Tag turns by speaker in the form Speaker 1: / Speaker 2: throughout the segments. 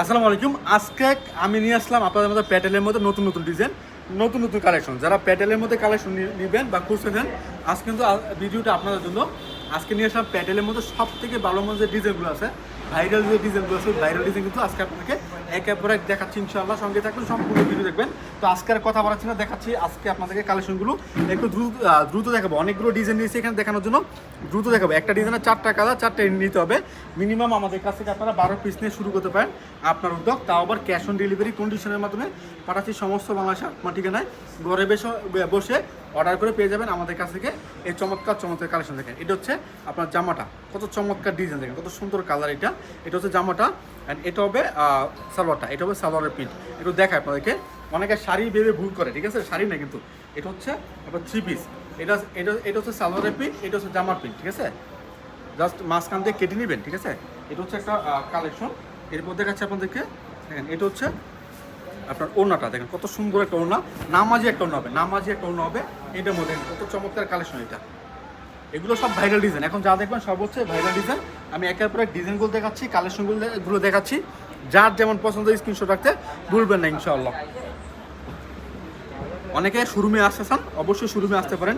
Speaker 1: আসসালামু আলাইকুম। আজকে আমি নিয়ে আসলাম আপনাদের মধ্যে প্যাটেলের মধ্যে নতুন নতুন ডিজাইন নতুন নতুন কালেকশন যারা প্যাটেলের মধ্যে কালেকশন নেবেন বা খুঁজতে দেন আজ কিন্তু ভিডিওটা আপনাদের জন্য। আজকে নিয়ে আসলাম প্যাটেলের মধ্যে সব থেকে ভালো মধ্যে যে ডিজাইনগুলো আছে ভাইরাল যে ডিজাইনগুলো আছে ভাইরাল ডিজাইন কিন্তু আজকে আপনাদেরকে একে পর এক দেখাচ্ছি ইনশাআল্লাহ। সঙ্গে থাকবেন, সম্পূর্ণ ভিডিও দেখবেন। তো আজকে আর কথা বলাচ্ছি না দেখাচ্ছি আজকে আপনাদেরকে কালেকশনগুলো একটু দ্রুত দ্রুত দেখাবো। অনেকগুলো ডিজাইন নিয়েছি এখানে দেখানোর জন্য। দ্রুত দেখাবো। একটা ডিজাইনের চারটা কালার চারটে নিতে হবে। মিনিমাম আমাদের কাছ থেকে আপনারা বারো পিস নিয়ে শুরু করতে পারেন আপনার উদ্যোগ। তাও আবার ক্যাশ অন ডেলিভারি কন্ডিশনের মাধ্যমে পাঠাচ্ছি সমস্ত বাংলাদেশ আপনার ঠিকানায়। ঘরে বসে অর্ডার করে পেয়ে যাবেন আমাদের কাছ থেকে এই চমৎকার চমৎকার কালেকশন দেখেন। এটা হচ্ছে আপনার জামাটা। কত চমৎকার ডিজাইন দেখেন, কত সুন্দর কালার এটা। এটা হচ্ছে জামাটা অ্যান্ড এটা হবে সালোয়ারটা। এটা হবে সালোয়ারের প্রিন্ট একটু দেখায় আপনাদেরকে। অনেকে শাড়ি ভেবে ভুল করে, ঠিক আছে? শাড়ি না কিন্তু। এটা হচ্ছে আপনার থ্রি পিস এটা এটা এটা হচ্ছে সালোয়ারের প্রিন্ট এটা হচ্ছে জামার প্রিন্ট ঠিক আছে? জাস্ট মাঝখান দিয়ে কেটে নেবেন, ঠিক আছে? এটা হচ্ছে একটা কালেকশন এরপর দেখাচ্ছে আপনাদেরকে। দেখেন, এটা হচ্ছে আপনার ওড়নাটা দেখেন, কত সুন্দর একটা ওড়না। নামাজি একটা ওড়না হবে, নামাজি একটা ওড়না হবে। এটার মধ্যে কত চমৎকার কালেকশন এটা। এগুলো সব ভাইরাল ডিজাইন এখন যা দেখবেন সব হচ্ছে ভাইরাল ডিজাইন আমি একের পর এক ডিজাইনগুলো দেখাচ্ছি কালেকশনগুলো গুলো দেখাচ্ছি। যার যেমন পছন্দ স্ক্রিনশট রাখতে ভুলবেন না, ইনশাআল্লাহ। অনেকে শোরুমে আসতে চান, অবশ্যই শোরুমে আসতে পারেন।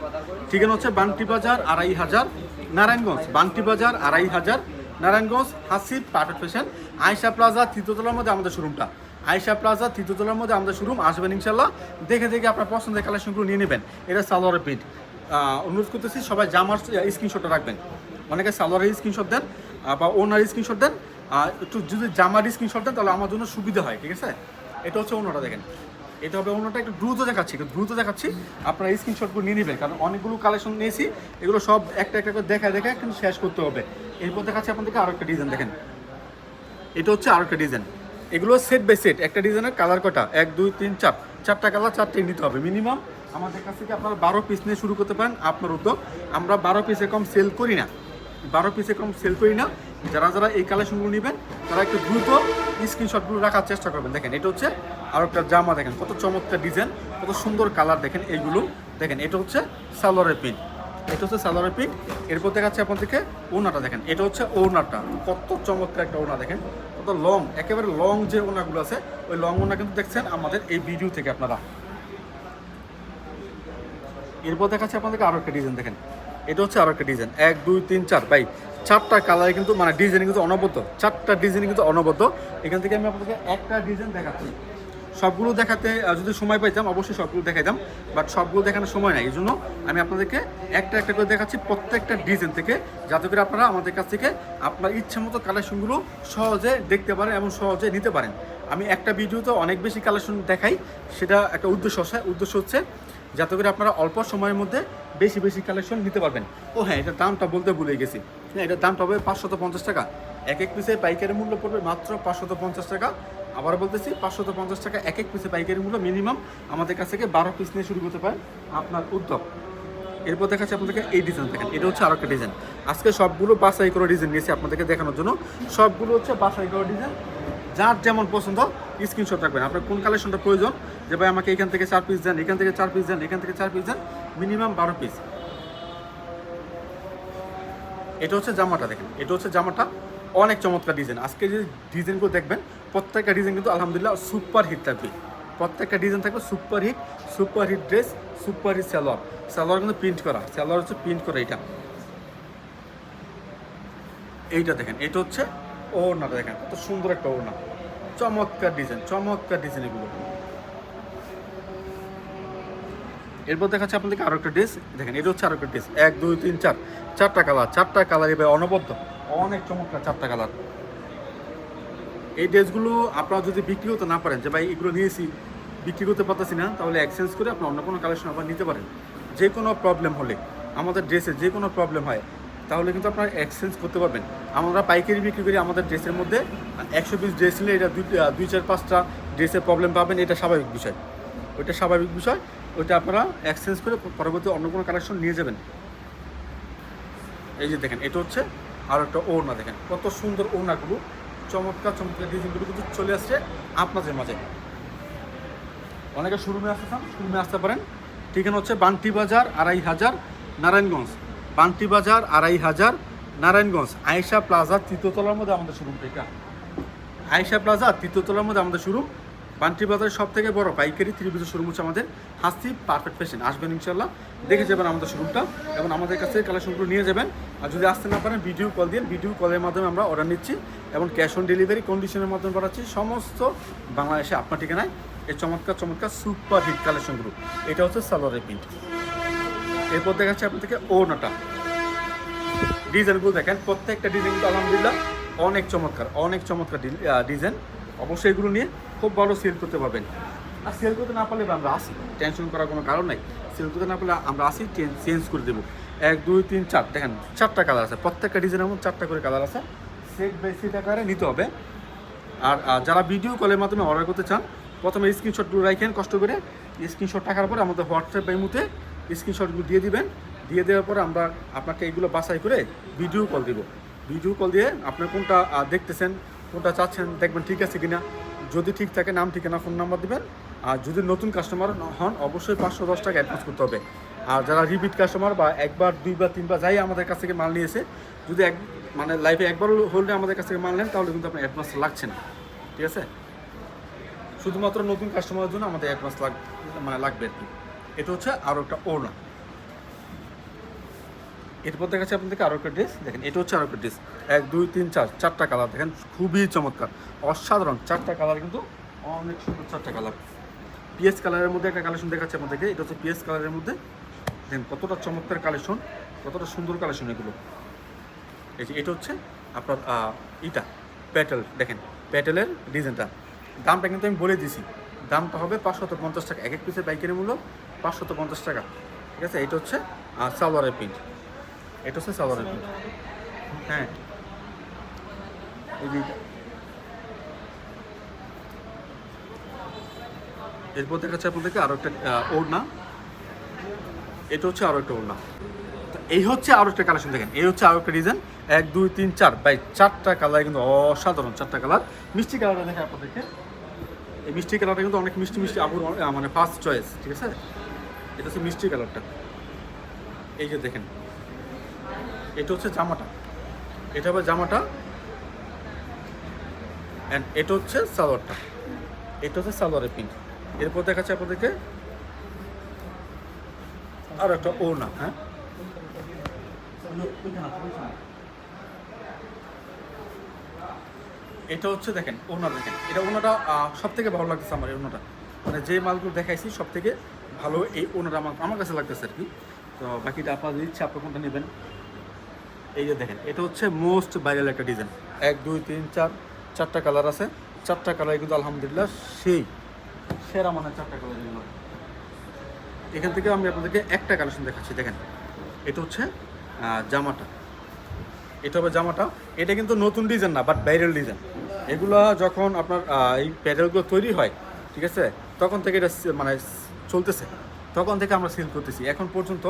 Speaker 1: ঠিকানা হচ্ছে বান্টি বাজার আড়াই হাজার, নারায়ণগঞ্জ, বান্টি বাজার আড়াই হাজার, Narayanganj Hasib perfect fashion Aysha plaza তৃতীয়তলার মধ্যে আমাদের শোরুমটা। আয়সা প্লাজা তৃতীয়তলার মধ্যে আমাদের শোরুম আসবেন ইনশাল্লাহ দেখে দেখে আপনার পছন্দের কালেকশনগুলো নিয়ে নেবেন। এটা সালোয়ারের প্রিন্ট অনুরোধ করতেছি সবাই জামার স্ক্রিনশটটা রাখবেন। অনেকে সালোয়ারের স্ক্রিনশট দেন বা ওনার স্ক্রিনশট দেন। আহ, একটু যদি জামার স্ক্রিনশট দেন তাহলে আমার জন্য সুবিধা হয় ঠিক আছে? এটা হচ্ছে অন্যটা দেখেন। এটা হবে অন্যটা একটু দ্রুত দেখাচ্ছি একটু দ্রুত দেখাচ্ছি। আপনারা স্ক্রিনশটগুলো নিয়ে নেবেন কারণ অনেকগুলো কালেকশন নিয়েছি। এগুলো সব একটা একটা করে দেখা দেখা কিন্তু শেষ করতে হবে। এরপর দেখাচ্ছি আপনাদেরকে আরও একটা ডিজাইন দেখেন। এটা হচ্ছে আরও একটা ডিজাইন এগুলো সেট বাই সেট একটা ডিজাইনের কালার কটা? এক, দুই, তিন, চার। চারটা কালার চারটে নিতে হবে মিনিমাম আমাদের কাছ থেকে আপনারা বারো পিস নিয়ে শুরু করতে পারেন, আপনার উদ্যোগ। আমরা বারো পিসে কম সেল করি না। বারো পিসে কম সেল করি না। যারা যারা এই কালেকশনগুলো নেবেন, তারা একটু দ্রুত স্ক্রিনশটগুলো রাখার চেষ্টা করবেন। দেখেন, এটা হচ্ছে আরও একটা জামা, দেখেন, কত চমৎকার ডিজাইন কত সুন্দর কালার দেখেন, এইগুলো। দেখেন, এটা হচ্ছে সালোয়ারের প্রিন্ট এটা হচ্ছে সালোয়ারের প্রিন্ট এরপর দেখাচ্ছে আপনাদেরকে ওনাটা দেখেন। এটা হচ্ছে ওনাটা কত চমৎকার একটা ওনা দেখেন। কত লং, একেবারে লং যে ওনাগুলো আছে, ওই লং ওনা কিন্তু দেখছেন আমাদের এই ভিডিও থেকে আপনারা। এরপর দেখাচ্ছে আপনাদেরকে আরও একটা ডিজাইন দেখেন। এটা হচ্ছে আরও একটা ডিজাইন এক, দুই, তিন, চার। বাই চারটা কালারে কিন্তু মানে ডিজাইন কিন্তু অনবদ্য। চারটা ডিজাইন কিন্তু অনবদ্য। এখান থেকে আমি আপনাদেরকে একটা ডিজাইন দেখাচ্ছি। সবগুলো দেখাতে যদি সময় পাইতাম অবশ্যই সবগুলো দেখাইতাম বাট সবগুলো দেখানোর সময় নাই, এই জন্য আমি আপনাদেরকে একটা একটা করে দেখাচ্ছি প্রত্যেকটা ডিজাইন থেকে, যাতে করে আপনারা আমাদের কাছ থেকে আপনার ইচ্ছা মতো কালেকশনগুলো সহজে দেখতে পারেন এবং সহজে নিতে পারেন। আমি একটা ভিডিওতে অনেক বেশি কালেকশন দেখাই, সেটা একটা উদ্দেশ্য আছে উদ্দেশ্য হচ্ছে যাতে করে আপনারা অল্প সময়ের মধ্যে বেশি বেশি কালেকশন নিতে পারবেন। ও হ্যাঁ এটার দামটা বলতে ভুলে গেছি। হ্যাঁ এটার দামটা হবে পাঁচশত পঞ্চাশ টাকা। এক এক পিসে পাইকারি মূল্য পড়বে মাত্র পাঁচশত পঞ্চাশ টাকা। আবার বলতেছি, পাঁচশত পঞ্চাশ টাকা এক এক পিসে পাইকারি মূল্য মিনিমাম আমাদের কাছ থেকে বারো পিস নিয়ে শুরু করতে পারেন আপনার উদ্যোগ। এরপর দেখাচ্ছি আপনাদেরকে এই ডিজাইন দেখেন, এটা হচ্ছে আরও একটা ডিজাইন আজকে সবগুলো বাছাই করে ডিজাইন নিয়েছি আপনাদেরকে দেখানোর জন্য। সবগুলো হচ্ছে বাছাই করা ডিজাইন যার যেমন পছন্দ স্ক্রিনশট রাখবেন। আপনার কোন কালেকশনটা প্রয়োজন, যে ভাই আমাকে এখান থেকে চার পিস দেন, এখান থেকে চার পিস দেন, এখান থেকে চার পিস দেন মিনিমাম বারো পিস এটা হচ্ছে জামাটা দেখেন, এটা হচ্ছে জামাটা। অনেক চমৎকার ডিজাইন আজকে যে ডিজাইনগুলো দেখবেন প্রত্যেকটা ডিজাইন কিন্তু আলহামদুলিল্লাহ সুপার হিট থাকবে। প্রত্যেকটা ডিজাইন থাকবে super hit super hit dress super hit salwar. Salwar কিন্তু প্রিন্ট করা, সালোয়ার হচ্ছে প্রিন্ট করা এটা। এইটা দেখেন, এটা হচ্ছে ওড়নাটা দেখেন, কত সুন্দর একটা ওড়না। চমৎকার ডিজাইন চমৎকার ডিজাইন এগুলো। এরপর দেখাচ্ছে আপনাদেরকে আরও একটা ড্রেস দেখেন, এটা হচ্ছে আরও একটা ড্রেস এক, দুই, তিন, চার। চারটা কালার চারটা কালার এবার অনবদ্য। অনেক চমৎকার চারটা কালার এই ড্রেসগুলো আপনারা যদি বিক্রি করতে না পারেন, যে ভাই এগুলো নিয়েছি, বিক্রি করতে পারতেছি না, তাহলে এক্সচেঞ্জ করে আপনি অন্য কোনো কালেকশন আবার নিতে পারেন। যে কোনো প্রবলেম হলে, আমাদের ড্রেসে যে কোনো প্রবলেম হয়, তাহলে কিন্তু আপনারা এক্সচেঞ্জ করতে পারবেন। আমরা পাইকারি বিক্রি করি আমাদের ড্রেসের মধ্যে একশো পিস ড্রেস নিলে এটা দুই দুই, চার, পাঁচটা ড্রেসের প্রবলেম পাবেন, এটা স্বাভাবিক বিষয়। ওইটা স্বাভাবিক বিষয়, ওইটা আপনারা এক্সচেঞ্জ করে পরবর্তী অন্য কোনো কালেকশন নিয়ে যাবেন। এই যে দেখেন, এটা হচ্ছে আর একটা ওড়না দেখেন, কত সুন্দর ওড়নাগুলো। চমৎকার চমৎকার ডিজাইনগুলো কিন্তু চলে আসছে আপনাদের মাঝে। অনেকে শোরুমে আসতে চান শোরুমে আসতে পারেন। ঠিকানা হচ্ছে বান্টি বাজার আড়াই হাজার নারায়ণগঞ্জ। বান্টি বাজার আড়াই হাজার নারায়ণগঞ্জ। আয়েশা প্লাজা তৃতীয়তলার মধ্যে আমাদের শোরুম এটা। আয়সা প্লাজা তৃতীয়তলার মধ্যে আমাদের শোরুম বান্টি বাজারের সব থেকে বড় পাইকারি ত্রিভুজের শোরুম হচ্ছে আমাদের হাসি পারফেক্ট ফ্যাশন আসবেন ইনশাল্লাহ দেখে যাবেন আমাদের শোরুমটা এবং আমাদের কাছে কালেকশনগুলো নিয়ে যাবেন। আর যদি আসতে না পারেন ভিডিও কল দিন ভিডিও কলের মাধ্যমে আমরা অর্ডার নিচ্ছি এবং ক্যাশ অন ডেলিভারি কন্ডিশনের মাধ্যমে পাঠাচ্ছি সমস্ত বাংলাদেশে আপনার ঠিকানায় এই চমৎকার চমৎকার সুপার হিট কালেকশনগুলো এটা হচ্ছে সালোয়ারের প্রিন্ট এরপর দেখা দেখাচ্ছি আপনাদেরকে ওনাটা ডিজাইনগুলো দেখেন, প্রত্যেকটা ডিজাইন আলহামদুলিল্লাহ অনেক চমৎকার অনেক চমৎকার ডিজাইন অবশ্যই এগুলো নিয়ে খুব ভালো সেল করতে পারবেন। আর সেল করতে না পারলে আমরা আসি। টেনশন করার কোনো কারণ নাই। সেল করতে না পারলে আমরা আসি চেঞ্জ করে দেবো। এক, দুই, তিন, চার, দেখেন চারটা কালার আছে। প্রত্যেকটা ডিজাইনের মধ্যে চারটা করে কালার আছে। সেট বাই সেট আকারে নিতে হবে। আর যারা ভিডিও কলের মাধ্যমে অর্ডার করতে চান, প্রথমে স্ক্রিনশটগুলো রাখেন কষ্ট করে। স্ক্রিনশট টাকার পরে আমাদের হোয়াটসঅ্যাপ বাইমুতে স্ক্রিনশটগুলো দিয়ে দিবেন। দিয়ে দেওয়ার পরে আমরা আপনাকে এগুলো বাছাই করে ভিডিও কল দিব। ভিডিও কল দিয়ে আপনি কোনটা দেখতেছেন, কোনটা চাচ্ছেন, দেখবেন ঠিক আছে কিনা। যদি ঠিক থাকে নাম, ঠিকানা ফোন নাম্বার দেবেন। আর যদি নতুন কাস্টমার হন, অবশ্যই পাঁচশো দশ টাকা অ্যাডভান্স করতে হবে। আর যারা রিপিট কাস্টমার বা একবার, দুইবার, তিনবার যাই আমাদের কাছ থেকে মাল নিয়েছে, যদি এক মানে লাইফে একবার হলে আমাদের কাছ থেকে মাল নেন, তাহলে কিন্তু আপনার অ্যাডভান্স লাগছে না। ঠিক আছে? শুধুমাত্র নতুন কাস্টমারের জন্য আমাদের অ্যাডভান্স লাগ মানে লাগবে আর কি। এটা হচ্ছে আরও একটা ওড়না। এরপর দেখাচ্ছি আপনাদেরকে আরও একটা ড্রেস দেখেন, এটা হচ্ছে আরও একটা ড্রেস এক, দুই, তিন, চার, চারটা কালার দেখেন, খুবই চমৎকার। অসাধারণ। চারটা কালার কিন্তু অনেক সুন্দর চারটা কালার পিএস কালারের মধ্যে একটা কালেকশন দেখাচ্ছে আপনাদেরকে। এটা হচ্ছে পিএস কালারের মধ্যে। দেখেন, কতটা চমৎকার কালেকশন কতটা সুন্দর কালেকশন এগুলো। এই যে, এটা হচ্ছে আপনার ইটা প্যাটেল দেখেন প্যাটেলের ডিজাইনটা দামটা কিন্তু আমি বলে দিছি দামটা হবে পাঁচশত পঞ্চাশ টাকা। এক এক পিসের পাইকারি মূল্য পাঁচশত পঞ্চাশ টাকা। ঠিক আছে? এটা হচ্ছে সালোয়ারের প্রিন্ট এটা হচ্ছে সালোয়ারের হ্যাঁ। এই এটা। এরপর দেখাচ্ছে আপনাদেরকে আরও একটা ওড়না। এটা হচ্ছে আরও একটা ওড়না। এই হচ্ছে আরও একটা কালেকশন দেখেন। এই হচ্ছে আরও একটা ডিজাইন এক, দুই, তিন, চার। বাই চারটা কালার কিন্তু অসাধারণ চারটা কালার মিষ্টি কালারটা দেখে আপনাদেরকে। এই মিষ্টি কালারটা কিন্তু অনেক মিষ্টি মিষ্টি আবুর মানে ফার্স্ট চয়েস ঠিক আছে? এটা হচ্ছে মিষ্টি কালারটা এই যে দেখেন। এটা হচ্ছে জামাটা। এটা হবে জামাটা অ্যান্ড এটা হচ্ছে সালোয়ারটা। এটা হচ্ছে সালোয়ারের প্রিন্ট। এরপর দেখাচ্ছে আপনাদেরকে আর একটা ওড়না হ্যাঁ? এটা হচ্ছে দেখেন ওনা দেখেন। এটা ওনাটা সব থেকে ভালো লাগতেছে আমার এই ওনাটা মানে যে মালগুলো দেখাইছি সব থেকে ভালো এই ওনাটা আমার আমার কাছে লাগতেছে আর কি। তো বাকিটা আপনাদের ইচ্ছা আপনি কোনটা নেবেন? এই যে দেখেন, এটা হচ্ছে মোস্ট ভাইরাল একটা ডিজাইন এক, দুই, তিন, চার, চারটা কালার আছে। চারটা কালার কিন্তু আলহামদুলিল্লাহ সেই সেরা মানে চারটা কালার এগুলো। এখান থেকে আমি আপনাদেরকে একটা কালেকশন দেখাচ্ছি, দেখেন। এটা হচ্ছে জামাটা। এটা হবে জামাটা। এটা কিন্তু নতুন ডিজাইন না বাট ভাইরাল ডিজাইন এগুলো যখন আপনার এই প্যাডেলগুলো তৈরি হয়, ঠিক আছে, তখন থেকে এটা মানে চলতেছে। তখন থেকে আমরা সেল করতেছি। এখন পর্যন্ত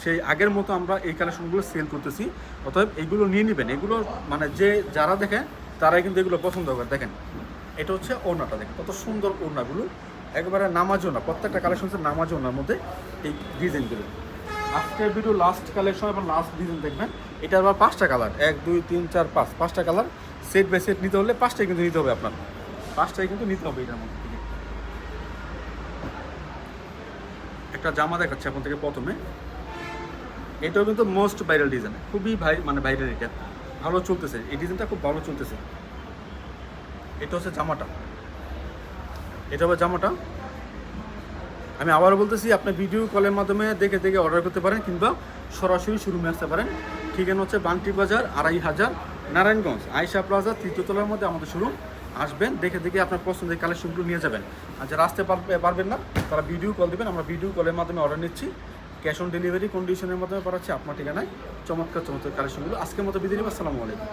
Speaker 1: সেই আগের মতো আমরা এই কালেকশনগুলো সেল করতেছি। অতএব এগুলো নিয়ে নেবেন। এগুলো মানে যে, যারা দেখে তারাই কিন্তু এগুলো পছন্দ করে। দেখেন, এটা হচ্ছে ওড়নাটা দেখেন। কত সুন্দর ওড়নাগুলো। একবারে নামাজ ওড়না। প্রত্যেকটা কালেকশন হচ্ছে নামাজ ওড়নার মধ্যে এই ডিজাইনগুলো আজকের ভিডিও লাস্ট কালেকশন এবং লাস্ট ডিজাইন দেখবেন। এটা আবার পাঁচটা কালার এক, দুই, তিন, চার, পাঁচ। পাঁচটা কালার সেট বাই সেট নিতে হলে পাঁচটাই কিন্তু নিতে হবে আপনার। পাঁচটাই কিন্তু নিতে হবে এটার মধ্যে থেকে একটা জামা দেখাচ্ছে আপনার থেকে প্রথমে। এটাও কিন্তু মোস্ট ভাইরাল ডিজাইন খুবই ভাই মানে ভাইরাল এটা। ভালো চলতেছে। এই ডিজাইনটা খুব ভালো চলতেছে। এটা হচ্ছে জামাটা। এটা হবে জামাটা। আমি আবারও বলতেছি, আপনি ভিডিও কলের মাধ্যমে দেখে দেখে অর্ডার করতে পারেন কিংবা সরাসরি শোরুমে আসতে পারেন। ঠিকানা হচ্ছে বান্টি বাজার, আড়াই হাজার, নারায়ণগঞ্জ আয়সা প্লাজা তৃতীয়তলার মধ্যে আমাদের শোরুম আসবেন, দেখে দেখে আপনার পছন্দের কালেকশনগুলো নিয়ে যাবেন। আর যারা আসতে পারবে- পারবেন না, তারা ভিডিও কল দেবেন, আমরা ভিডিও কলের মাধ্যমে অর্ডার নিচ্ছি। ক্যাশ অন ডেলিভারি কন্ডিশনের মাধ্যমে পাঠাচ্ছি আপনার ঠিকানায়। চমৎকার চমৎকার কালেকশনগুলো আজকের মতো বিদায় নিব, আসসালামু আলাইকুম।